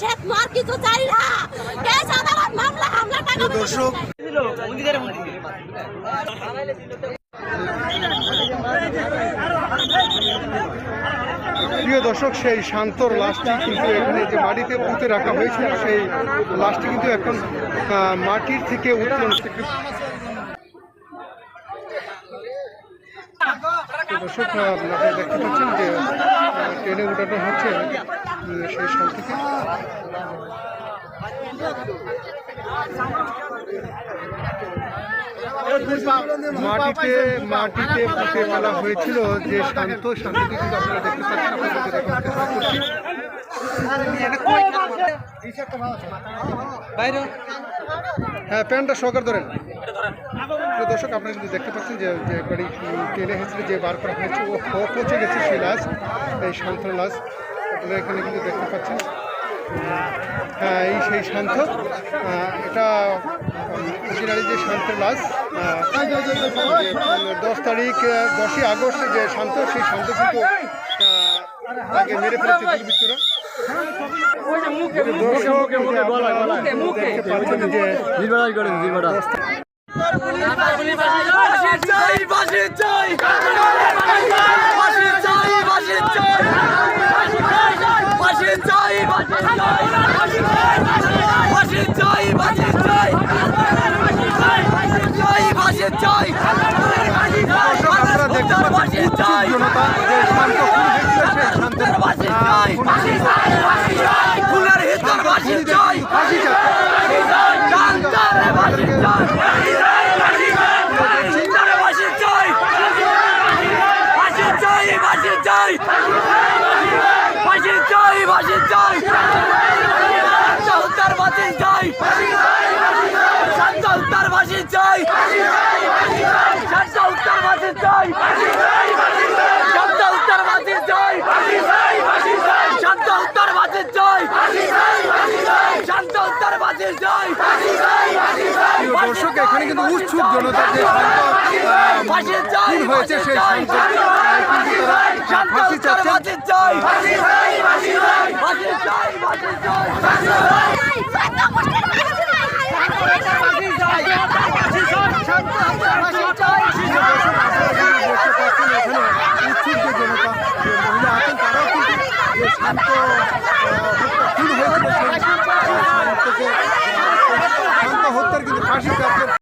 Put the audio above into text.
শেষ আর কিছু চাই না। কেস আদালত মামলা হামলা টাকা দর্শক প্রিয় দর্শক সেই শান্তর লাশটি কিন্তু এখানে যে মাটিতে পুঁতে রাখা হয়েছিল সেই লাশটি কিন্তু এখন মাটির থেকে উত্তোলন দর্শক আপনারা দেখতে পাচ্ছেন যে ট্রেনে উঠানো হচ্ছে। সেই শান্তিকে মাটিতে মাটিতে পুঁতে ফেলা হয়েছিল যে শান্ত শান্তিকে কিন্তু আপনারা দেখতে পাচ্ছেন হ্যাঁ প্যান্টটা সহকার ধরেন। দর্শক আপনারা কিন্তু দেখতে পাচ্ছেন যে যে গাড়ি টেনে এসেছিল যে বার করা হয়েছে ও ও পচে গেছে সেই লাশ এই শান্ত লাশ। আপনারা এখানে কিন্তু দেখতে পাচ্ছেন হ্যাঁ এই সেই শান্ত আহ, এটা অরিজিনালি যে শান্ত লাশ আহ, দশ তারিখ দশই আগস্ট যে শান্ত সেই শান্ত কিন্তু আহ, তাকে মেরে ফেলেছে দুর্বৃত্তরা দর্শক উৎসুক জনতা যে শান্ত খুন হয়েছিল সেই শান্তের আহ, খুন খুনের হিতর বাসি চাই ফাঁসি চাচ্ছে জানতারে বাসি চাই জানতারে বাসি চাই বাসি চাই বাসি চাই বাসি চাই বাসি চাই সন্তার বাসি চাই সন্তার বাসি চাই সন্তার বাসি চাই সন্তার বাসি চাই শান্ত উত্তর বাসি চাই শান্ত উত্তর বাসি চাই প্রিয় দর্শক এখানে কিন্তু উৎসুক জনতা যে খুন হয়েছে সেই কিন্তু ফাঁসি চাচ্ছেন বাসি চাই বাসি চাই বাসি চাই বাসি চাই প্রিয় দর্শক আপনারা কিন্তু দেখতে পাচ্ছেন এখানে উৎসুক যে জনতা যে মহিলা আছেন তারাও কিন্তু খুন হয়েছিল শান্ত হত্যার কিন্তু ফাঁসি